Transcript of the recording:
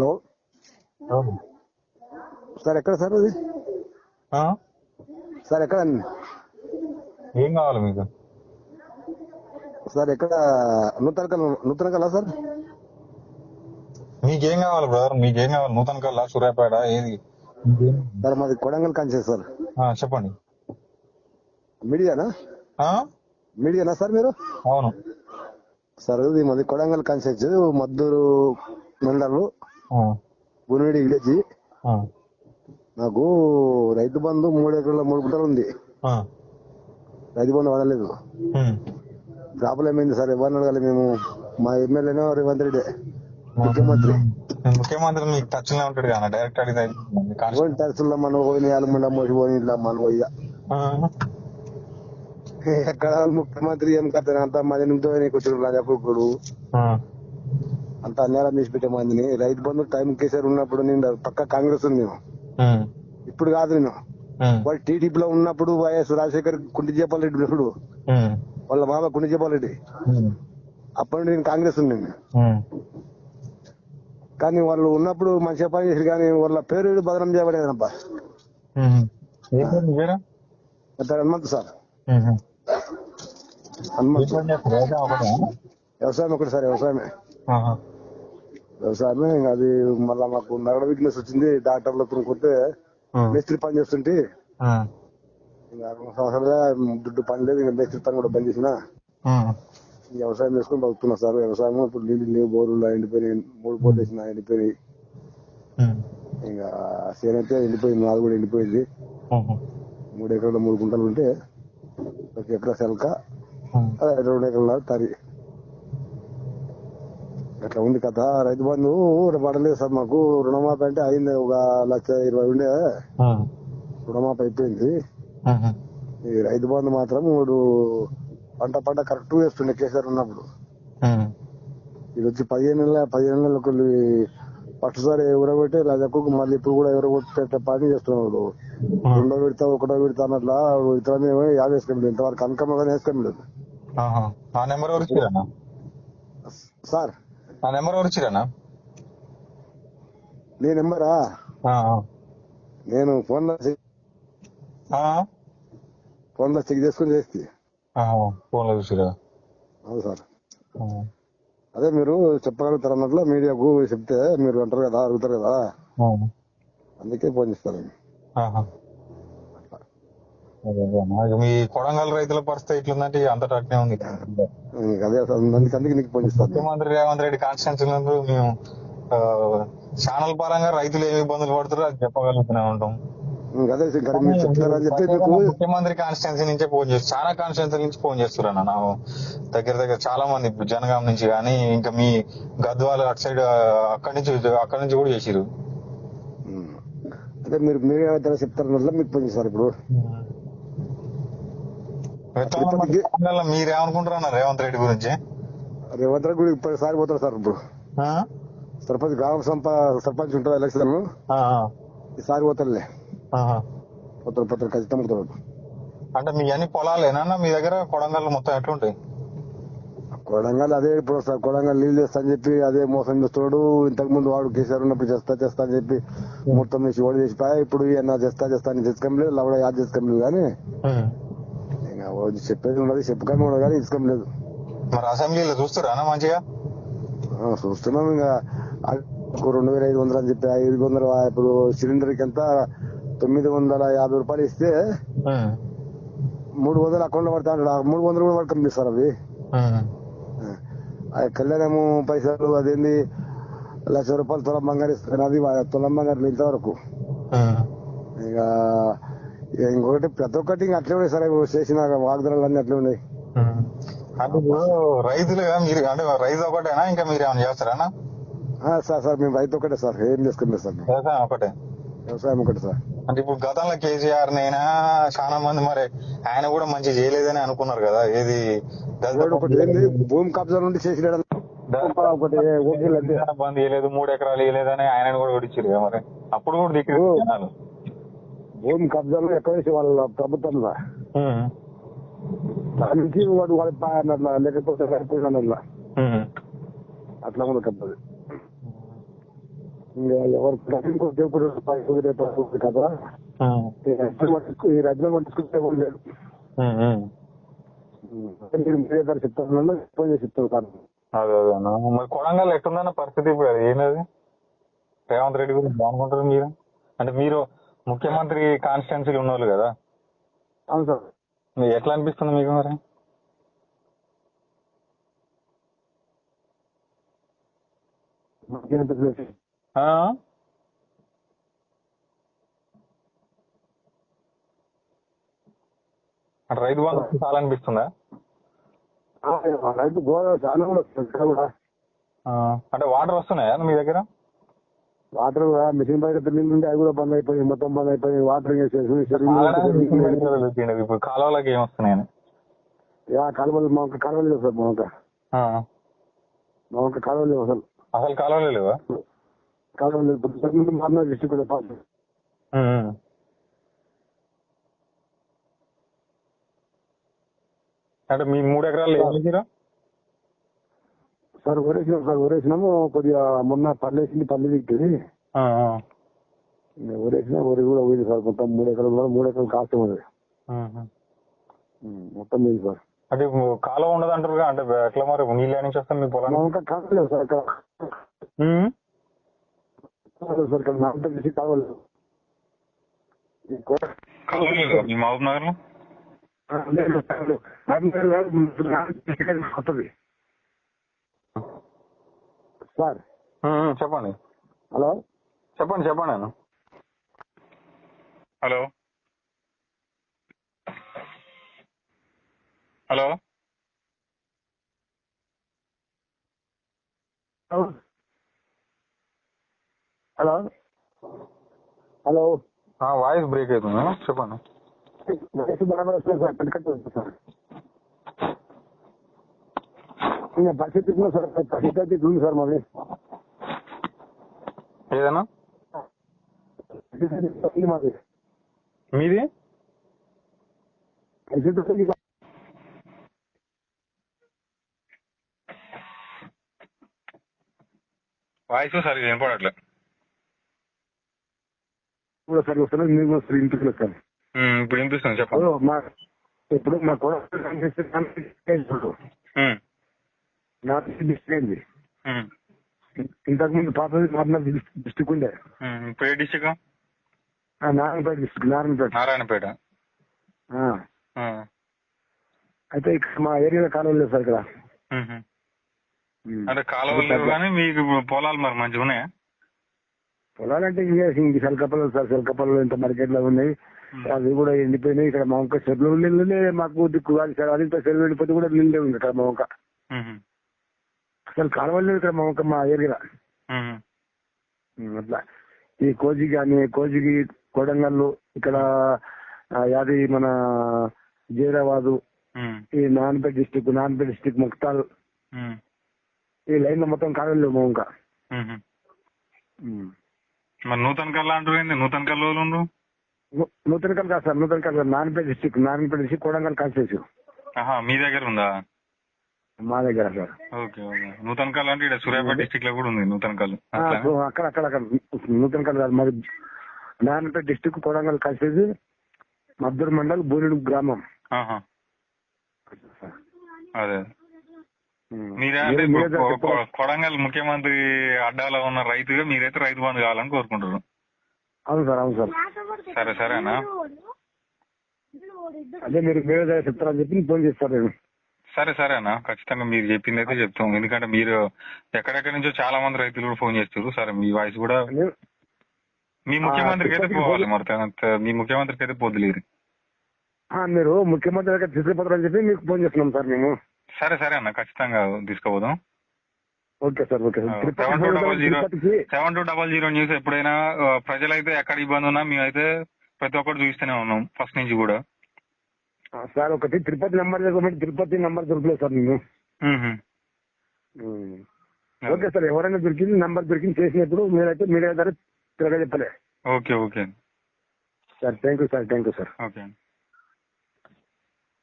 Hello sir ఎక్కడ sir అది? Sir ఎక్కడ? ఏం కావాలి మీకు? సార్ ఎక్కడ? నూతన కళ నూతన కళ సార్? మీకేం కావాలి బ్రదర్? మీకేం కావాలి? నూతన కల్లా సూర్యాపేట ఏది? సార్ మాది కొడంగల్ కాంచే సార్. చెప్పండి. మీడియానా? మీడియానా సార్ మీరు? అవును. సార్ ఇది మాది కొడంగల్ కాన్సెన్స్ మద్దూరు మండలు. ఆ, గునిడి విలేజ్. నాకు రైతు బంధు మూడు ఎకరాల మూడు గుంటలు ఉంది. రైతు బంధు వదలేదు ఉమ్. ప్రాబ్లం ఏంది సార్? ఎవరిని అడగాలి మేము? మా ఎమ్మెల్యేనో రేవంత్ రెడ్డి? ముఖ్యమంత్రి. ముఖ్యమంత్రి మీకు టచ్లో ఉంటాడు కదా డైరెక్ట్ అడిగితే టెస్టుల్లో మనం మోసి పోయి ఇట్లా మన పోయి ఎక్కడ ముఖ్యమంత్రి ఏం కథ? అంత మంది నుంచో కూర్చున్నారు రాజా అంత అన్యాయం చేసి పెట్టే మందిని రైతు బంధు టైం కేసీఆర్ ఉన్నప్పుడు నేను పక్క కాంగ్రెస్ ఉంది నేను. ఇప్పుడు కాదు నేను. వాళ్ళు టీడీపీలో ఉన్నప్పుడు వైఎస్ రాజశేఖర్ కుంటి జేపాల్ రెడ్డి ఉమ్, వాళ్ళ మామ కుంటి జేపాల్ రెడ్డి. అప్పటి నుండి నేను కాంగ్రెస్ ఉమ్. కానీ వాళ్ళు ఉన్నప్పుడు మంచిగా పని చేసి కానీ వాళ్ళ పేరు బదనం పేరు? హనుమంత్ సార్. హనుమంత్? వ్యవసాయం ఒకటి సార్ వ్యవసాయమే. వ్యవసాయమే ఇంకా అది మళ్ళా మాకు నగడ వీక్నెస్ వచ్చింది డాక్టర్లతో కొట్టే ఆ, మేస్త్రి పని చేస్తుంటే. ఇంకా రెండు సంవత్సరాలుగా దుడ్డు పని లేదు ఇంకా మేస్త్రి పని కూడా బంద్ చేసిన. వ్యవసాయం చేసుకుని బతుకుతున్నా సార్ వ్యవసాయం ఇప్పుడు నీళ్ళు లేవు బోర్లు ఎండిపోయినాయి మూడు బోర్లు వేసిన ఎండిపోయినాయి. ఇంకా అయితే ఎండిపోయింది నాది కూడా ఎండిపోయింది. మూడు ఎకరాలు మూడు గుంటలు ఉంటే ఒక ఎకరా సెలక రెండు ఎకరాల తరి అట్లా ఉంది కథ. రైతు బంధు పడలేదు సార్ మాకు. రుణమాఫీ అంటే అయింది. ఒక లక్ష ఇరవై ఉండే. ఆ, రుణమాఫీ అయిపోయింది. ఈ రైతు బంధు మాత్రం మూడు పంట పంట కరెక్ట్ వేస్తుండే కేసీఆర్ ఉన్నప్పుడు. ఇది వచ్చి పదిహేను నెలల పదిహేను నెలలకు ఫస్ట్ సారి ఎవరగొట్టి రాజాకు మళ్ళీ ఇప్పుడు కూడా ఎవరగొట్టే పని చేస్తున్నాడు రెండో విడత ఒకటో విడత అన్నట్లా విడతనే యాభై వేసుకోలేదు ఇంతవరకు కనకమ్మ వేసుకోలేదు ఇచ్చిరన్నా సార్. ఆ నెంబర్ ఎవరు నీ నెంబరా. నేను ఫోన్లో? ఫోన్లో చెక్ చేసుకుని చేస్తే. ఆ, ఫోన్లో చూసిరా అవును సార్. అదే మీరు చెప్పగలుగుతారు అన్నట్లు మీడియాకు చెప్తే మీరు అంటారు కదా అడుగుతారు కదా. అందుకే ఫోన్ చేస్తాను మీ కొడంగల్ రైతుల పరిస్థితి ఎట్లుందంటే ఇక అంతటా అట్నే ఉంది. అదే సార్ అందుకే అందుకే నీకు ముఖ్యమంత్రి రేవంత్ రెడ్డి కాన్స్టిట్యూన్సీ నందు మేము ఛానల్ పరంగా రైతులు ఏమి ఇబ్బందులు పడుతారో అది చెప్పగలుగుతూనే ఉంటాం. అదే ముఖ్యమంత్రి కాన్స్టిట్యున్సీ నుంచే ఫోన్ చేస్తారు చాలా కాన్స్టిట్యున్సీ నుంచి ఫోన్ చేస్తారు అన్న నాకు దగ్గర దగ్గర చాలా మంది జనగాం నుంచి కానీ ఇంకా మీ గద్వాల అటు సైడ్ అక్కడి నుంచి అక్కడి నుంచి కూడా చేసిరు. అదే మీరు మీరు ఏమైతే చెప్తారన్నట్లు మీకు ఫోన్ చేస్తారు ఇప్పుడు. ఎట్లా ఉంది మరి తిరుపతికి- తెలంగాణలో మీరేమనుకుంటారు అన్న రేవంత్ రెడ్డి గురించి? రేవంత్ రెడ్డి కూడా ఇప్పటిసారి పోతారు సార్ ఇప్పుడు? సర్పంచ్ గ్రామ సంప సర్పంచ్ ఉంటుంది ఎలక్షన్. ఈసారి పోతారులే. పోతారు పోతారు ఖచ్చితంగా పోతారు అంటే మీ అన్ని పొలాలేనా మీ దగ్గర కొడంగల్ మొత్తం ఎట్లుంటాయి? కొడంగల్ అదే ఇప్పుడు సార్ కొడంగల్ నీళ్ళు చేస్తా అని చెప్పి అదే మోసం చేస్తున్నాడు. ఇంతకు ముందు వాడు కేసీఆర్ ఉన్నప్పుడు చేస్తా చేస్తా అని చెప్పి మొత్తం వేసి ఓడి చేసిపోయా. ఇప్పుడు ఈయన చేస్తా చేస్తా అని చేసుకోం లేదు లవడ యాద్ చేసుకోం లేదు కానీ చెప్పేది ఉండదు చెప్పుకొని ఉండదు కానీ ఇసుకోం లేదు మరి అసెంబ్లీలో చూస్తారా మంచిగా చూస్తున్నాం ఇంకా రెండు వేల ఐదు వందలు అని చెప్పి ఐదు వందలు ఇప్పుడు సిలిండర్కి ఎంత తొమ్మిది వందల యాభై రూపాయలు ఇస్తే. మూడు వందలు అకౌంట్లో పడతా మూడు వందలు కూడా పడుతుంది సార్ అవి కళ్యాణము పైసలు అదేంది లక్ష రూపాయలు తులం బంగారు ఇస్తాను అది తులం బంగారు ఇంతవరకు ఇక ఇంకొకటి ప్రతి ఒక్కటి ఇంకా అట్లే ఉన్నాయి సార్ చేసిన వాగ్దానాలు అన్ని అట్లే ఉన్నాయి. అంటే ఇప్పుడు రైతులుగా మీరు అంటే రైతు ఒకటేనా? ఇంకా మీరు ఏమైనా చేస్తారా సార్ సార్ మేము రైతు ఒకటే సార్ ఏం చేసుకున్నాం సార్. వ్యవసాయం ఒకటే. వ్యవసాయం ఒకటే సార్. అంటే ఇప్పుడు గతంలో కేసీఆర్ నైనా చాలా మంది మరి ఆయన కూడా మంచి చేయలేదని అనుకున్నారు కదా ఏది భూమి కబ్జా నుండి చేసిన ఒకటి బంద్ చేయలేదు మూడు ఎకరాలు వేయలేదని ఆయన కూడా ఓడిచ్చారు మరి. అప్పుడు కూడా దిక్కు జనాలు. భూమి కబ్జాలు ఎక్కడ వేసి వాళ్ళ ప్రభుత్వంలో. దాని నుంచి వాడు వాడి లేకపోతే. అట్లా కబ్బది ఇంకా ఎవరు దేవుడు పైకి రేపు వస్తుంది కదా. ఈ రజ్జులు పట్టుకు- ఈ రజ్జులు పట్టుకుంటే ఎవరు లేడు మీరు మీరే ధర చెప్తాను ఫోన్ చేసి చెప్తాను సార్. అదే అదే అన్న. మరి కొడంగల్ ఎట్టుందన్న పరిస్థితి ఇప్పుడు ఏంటది రేవంత్ రెడ్డి గురించి బాగుంటారు మీరు? అంటే మీరు ముఖ్యమంత్రి కాన్స్టిట్యున్సీలు ఉన్నోళ్ళు కదా? అవును సార్. ఎట్లా అనిపిస్తుంది మీకు మరి. ఆ? అంటే రైతు బంధు చాలా అనిపిస్తుందా ఆ, రైతు గోదావరి చాలా కూడా వస్తుంది ఇక్కడ కూడా ఆ, అంటే వాటర్ వస్తున్నాయా మీ దగ్గర? వాటర్ కూడా మిషన్ బయట నీళ్ళు ఉంటే అవి కూడా బంద్ అయిపోయి మొత్తం బంద్ అయిపోయి వాటర్. ఇప్పుడు కాలువలకి కాలువలు మా ఒక్క కాలువలు లేవు సార్ మా ఒక్క ఆ. మా ఒక్క కాలువలు లేవు అసలు అసలు కాలువలే లేవా కాలువలు మారిన డిస్ట్రిక్ట్ ఉమ్. అంటే మీ మూడు ఎకరాలు ఏం వేసిర్రు? సార్ ఊరేసినాం సార్ ఊరేసినాము కొద్దిగా మొన్న పల్లె వేసింది పల్లె ఆ. ఊరేసినా ఊరి కూడా పోయింది సార్. మొత్తం మూడు ఎకరాలు కూడా మూడు ఎకరాలు కాస్ట్ ఉంది మొత్తం పోయింది సార్. అంటే ఇప్పుడు కాలువ ఉండదు అంటారుగా అంటే ఎట్లా మరి? నీళ్ళు నుంచి వస్తాయి మీ పొలానికి? ఇంకా కాలేదు సార్ సార్ ఇక్కడ. నా అంతా చేసి కావాలి మీ మహబూబ్ నగర్లో కొత్తది. సార్. చెప్పండి. హలో? చెప్పండి చెప్పండి అన్న. Hello? Hello? Hello? Hello? Voice break అవుతుంది? చెప్పండి. వయసు బరాబర్ వస్తుంది సార్ పెట్టుకట్టు వస్తుంది సార్. ఇంకా పరిస్థితి ఉంది సార్ పరిస్థితి అయితే ఉంది సార్ మాది ఏదన్నా మాది మీది వాయిస్ సరిగ్గా వినపడట్లే కూడా సరి వస్తున్నారు మీరు కూడా సరి ఇంటికి వస్తారు ఉమ్, ఇప్పుడు వినిపిస్తుంది చెప్పండి మా ఇప్పుడు మా కూడా నార్త్ డిస్ట్రిక్ట్ అయింది ఇంతకు ముందు పాత నార్త్ డిస్ట్రిక్ట్ ఉండే. ఇప్పుడు ఆ, నారాయణపేట డిస్ట్రిక్ట్ నారాయణపేట. నారాయణపేట. అయితే ఇక్కడ మా ఏరియాలో కాలువలు లేదు సార్ ఇక్కడ. అంటే కాలువలు లేవు కానీ మీకు పొలాలు మరి మంచిగా ఉన్నాయా? పొలాలంటే ఇంకా ఇంక సెల్కప్పలు సార్ సెల్కప్పలు ఇంత మార్కెట్లో ఉన్నాయి. అవి కూడా ఎండిపోయినాయి. ఇక్కడ మా వంక చెట్లు నీళ్ళే మాకు దిక్కు కాదు సార్. అది చెరువు ఎండిపోతే కూడా నీళ్ళు లేవు ఇక్కడ మా వంక. అసలు కాలువలు లేవు ఇక్కడ మా ఏరియా అట్లా. ఈ కోజి కానీ కోజికి కొడంగల్లు ఇక్కడ యాది మన జైరాబాదు ఈ నాన్పేట డిస్టిక్ నాన్పేట డిస్టిక్ ముక్తాల్. ఈ లైన్లో మొత్తం కాలువలు లేవు. మరి నూతన కల్లా అంటారు నూతన కల్లా నూతన కల్ కాదు sir Nuthankal. Narayanpet district Narayanpet district Kodangal constitution మీ దగ్గర ఉందా? మా దగ్గర సార్. Okay okay. నూతన కల్ అంటే ఇక్కడ సూర్యాపేట డిస్టిక్లో కూడా ఉంది నూతన కల్. అక్కడ అక్కడ అక్కడ. నూతన కల్ కాదు మరి నారాయణపేట డిస్టిక్ కొడంగల్ కాన్స్టిట్యూషన్ మద్దూరు మండల్ బూరెడు గ్రామం. అదే. మీరే కొడంగల్ ముఖ్యమంత్రి అడ్డాలో ఉన్న రైతుగా మీరైతే రైతు బంధు కావాలని కోరుకుంటారు అవును సార్ అవును సార్. సరే సరేనా? అదే మీరు మీరే దగ్గర చెప్తారని చెప్పి ఫోన్ చేస్తారు నేను సరే సరే అన్న. ఖచ్చితంగా మీరు చెప్పింది అయితే చెప్తాం. ఎందుకంటే మీరు ఎక్కడెక్కడి నుంచో చాలా మంది రైతులు కూడా ఫోన్ చేస్తారు సరే మీ వాయిస్ కూడా మీ ముఖ్యమంత్రికి అయితే పోవాలి మరి మీ ముఖ్యమంత్రికి అయితే పోదులేరు ఆ, మీరు ముఖ్యమంత్రి దగ్గర తీసుకుపోతారని చెప్పి మీకు ఫోన్ చేస్తున్నాం సార్ మేము. సరే సరే అన్న. ఖచ్చితంగా తీసుకుపోదాం. Okay sir okay seven two double zero seven two double zero news ఎప్పుడైనా ప్రజలైతే ఎక్కడ ఇబ్బంది ఉన్నా మేమైతే ప్రతి ఒక్కటి చూస్తూనే ఉన్నాం. ఫస్ట్ నుంచి కూడా. సార్ ఒకటి తిరుపతి నెంబర్ తిరుపతి నెంబర్ దొరకలేదు సార్ నేను. ఓకే. సార్ ఎవరైనా దొరికింది నంబర్ దొరికింది చేసినప్పుడు మీరైతే మీడియా ద్వారా తిరగ చెప్పలే. Okay okay. Sir thank you sir thank you sir. Okay.